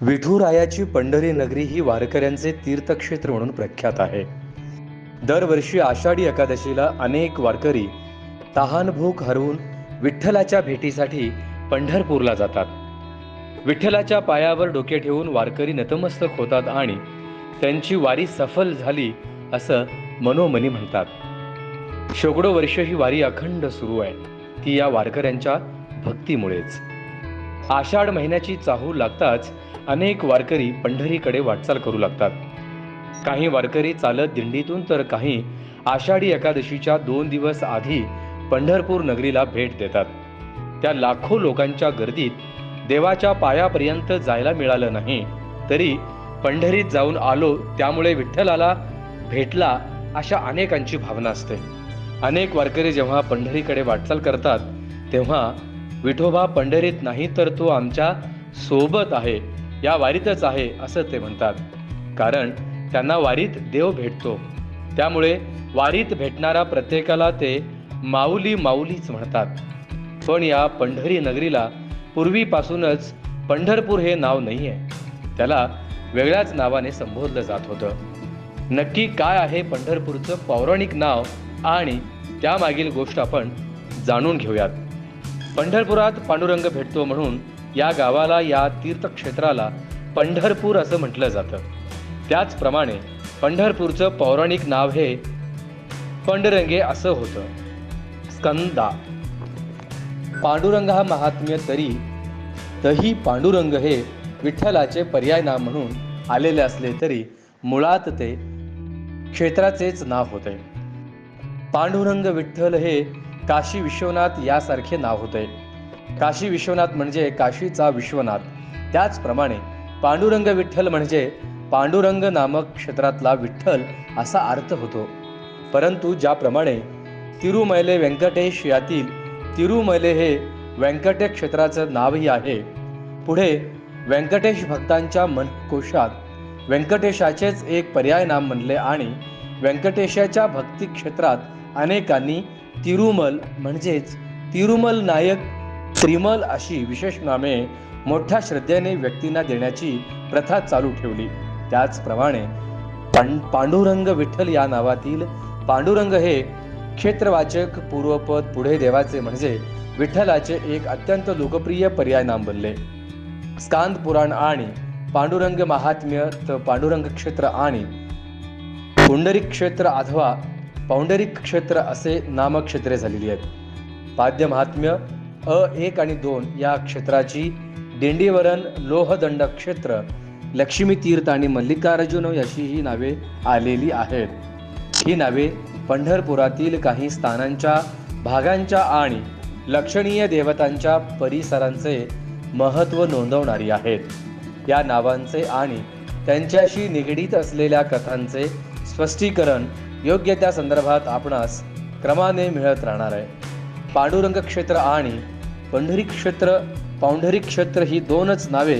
विठुरायाची पंढरी नगरी ही वारकऱ्यांचे तीर्थक्षेत्र म्हणून प्रख्यात आहे. दरवर्षी आषाढी एकादशीला अनेक वारकरी तहानभूक हरवून विठ्ठलाच्या भेटीसाठी पंढरपूरला जातात. विठ्ठलाच्या पायावर डोके ठेवून वारकरी नतमस्तक होतात आणि त्यांची वारी सफल झाली असं मनोमनी म्हणतात. शेकडो वर्ष ही वारी अखंड सुरू आहे. ती या वारकऱ्यांच्या भक्तीमुळेच. आषाढ महिन्याची चाहूल लागताच अनेक वारकरी पंढरीकडे वाटचाल करू लागतात. काही वारकरी चालत दिंडीतून तर काही आषाढी एकादशीच्या दोन दिवस आधी पंढरपूर नगरीला भेट देतात. त्या लाखो लोकांच्या गर्दीत देवाच्या पायापर्यंत जायला मिळालं नाही तरी पंढरीत जाऊन आलो त्यामुळे विठ्ठलाला भेटला अशा अनेकांची भावना असते. अनेक वारकरी जेव्हा पंढरीकडे वाटचाल करतात तेव्हा विठोबा पंढरीत नाही तर तो आमच्यासोबत आहे या वारीतच आहे असं ते म्हणतात. कारण त्यांना वारीत देव भेटतो. त्यामुळे वारीत भेटणारा प्रत्येकाला ते माऊली माऊलीच म्हणतात. पण या पंढरी नगरीला पूर्वीपासूनच पंढरपूर हे नाव नाही आहे त्याला वेगळ्याच नावाने संबोधलं जात होतं. नक्की काय आहे पंढरपूरचं पौराणिक नाव आणि त्यामागील गोष्ट आपण जाणून घेऊयात. पंढरपुरात पांडुरंग भेटतो म्हणून या गावाला या तीर्थक्षेत्राला पंढरपूर असं म्हटलं जातं. त्याचप्रमाणे पंढरपूरचं पौराणिक नाव हे पंडरंगे असं होतं. स्कंदा. पांडुरंग हा महात्म्य तरी तही पांडुरंग हे विठ्ठलाचे पर्याय नाव म्हणून आलेले असले तरी मुळात ते क्षेत्राचेच नाव होते. पांडुरंग विठ्ठल हे काशी विश्वनाथ यासारखे नाव होते. काशी विश्वनाथ म्हणजे काशीचा विश्वनाथ. त्याचप्रमाणे पांडुरंग विठ्ठल म्हणजे पांडुरंग नामक क्षेत्रातला विठ्ठल असा अर्थ होतो. परंतु ज्याप्रमाणे तिरुमैले व्यंकटेश यातील तिरुमैले हे व्यंकटे क्षेत्राचं नावही आहे पुढे व्यंकटेश भक्तांच्या मनकोशात व्यंकटेशाचेच एक पर्याय नाम म्हणले आणि व्यंकटेशाच्या भक्ती क्षेत्रात अनेकांनी तिरुमल म्हणजेच तिरुमल नायक त्रिमल अशी विशेष नामे मोठ्या श्रद्धेने व्यक्तींना देण्याची प्रथा चालू ठेवली. त्याचप्रमाणे पांडुरंग विठ्ठल या नावातील पांडुरंग हे क्षेत्रवाचक पूर्वपद पुढे देवाचे म्हणजे विठ्ठलाचे एक अत्यंत लोकप्रिय पर्याय नाम बनले. स्कांद पुराण आणि पांडुरंग महात्म्य तर पांडुरंग क्षेत्र आणि पुंडरिक क्षेत्र अथवा पौंडरिक क्षेत्र असे नामक्षेत्रे झालेली आहेत. पाद्य महात्म्य अ एक आणि दोन या क्षेत्राची डेंडीवरण लोहदंड क्षेत्र लक्ष्मी तीर्थ आणि मल्लिकार्जुन अशी ही नावे आलेली आहेत. ही नावे पंढरपुरातील काही स्थानांच्या भागांच्या आणि लक्षणीय देवतांच्या परिसरांचे महत्त्व नोंदवणारी आहेत. या नावांचे आणि त्यांच्याशी निगडीत असलेल्या कथांचे स्पष्टीकरण योग्य त्या संदर्भात आपणास क्रमाने मिळत राहणार आहे. पांडुरंग क्षेत्र आणि पंढरी क्षेत्र पांढरी क्षेत्र ही दोनच नावे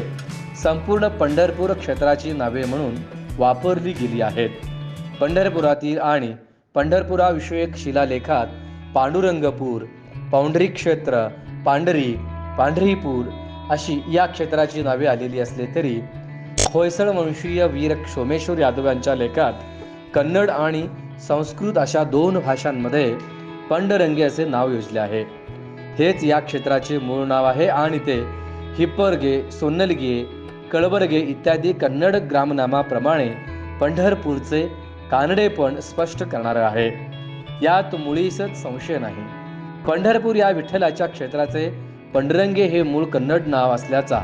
संपूर्ण पंढरपूर क्षेत्राची नावे म्हणून वापरली गेली आहेत. पंढरपुरातील आणि पंढरपुराविषयक शिलालेखात पांडुरंगपूर पांढरी क्षेत्र पांढरी पांढरीपूर अशी या क्षेत्राची नावे आलेली असले तरी होयसळ वंशीय वीर सोमेश्वर यादव यांच्या लेखात कन्नड आणि संस्कृत अशा दोन भाषांमध्ये पंडरंगी असे नाव योजले आहे. हेच या क्षेत्राचे मूळ नाव आहे आणि ते हिप्परगे सोन्नलगे कळबरगे इत्यादी कन्नड ग्रामनामाप्रमाणे पंढरपूरचे कानडेपण स्पष्ट करणार आहे. यात मुळीसच संशय नाही. पंढरपूर या विठ्ठलाच्या क्षेत्राचे पंडरंगे हे मूळ कन्नड नाव असल्याचा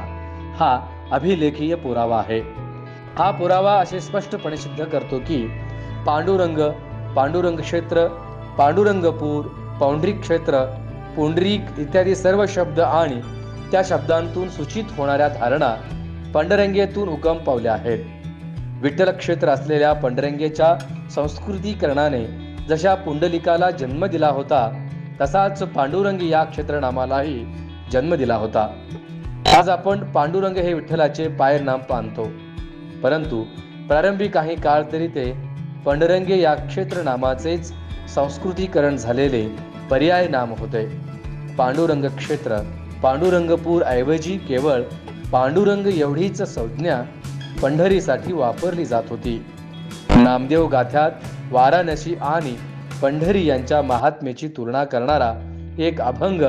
हा अभिलेखीय पुरावा आहे. हा पुरावा असे स्पष्टपणे सिद्ध करतो की पांडुरंग पांडुरंग क्षेत्र पांडुरंगपूर पौंड्रिक क्षेत्र पुंडरीक इत्यादी सर्व शब्द आणि त्या शब्दांतून सूचित होणाऱ्या धारणा पंडरंगेतून उगम पावल्या आहेत. विठ्ठल क्षेत्र असलेल्या पंडरंगेच्या संस्कृतीकरणाने जशा पुंडलिकाला जन्म दिला होता तसाच पांडुरंग या क्षेत्रनामालाही जन्म दिला होता. आज आपण पांडुरंग हे विठ्ठलाचे पायर नाम पाहतो. परंतु प्रारंभी काही काळ तरी ते पंडरंगे या क्षेत्र नामाचेच संस्कृतीकरण झालेले पर्याय नाम होते. पांडुरंग क्षेत्र पांडुरंगपूर ऐवजी केवळ पांडुरंग एवढीच संज्ञा पंढरीसाठी वापरली जात होती. नामदेव गाथ्यात वाराणसी आणि पंढरी यांच्या महात्म्याची तुलना करणारा एक अभंग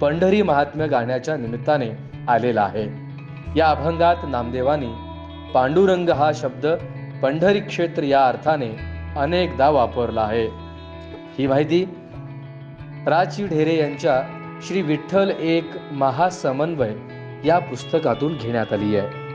पंढरी महात्म्य गाण्याच्या निमित्ताने आलेला आहे. या अभंगात नामदेवानी पांडुरंग हा शब्द पंढरी क्षेत्र या अर्थाने अनेकदा वापरला आहे. ही माहिती प्राची ढेरे यांच्या श्री विठ्ठल एक महासमन्वय या पुस्तकातून घेण्यात आली आहे.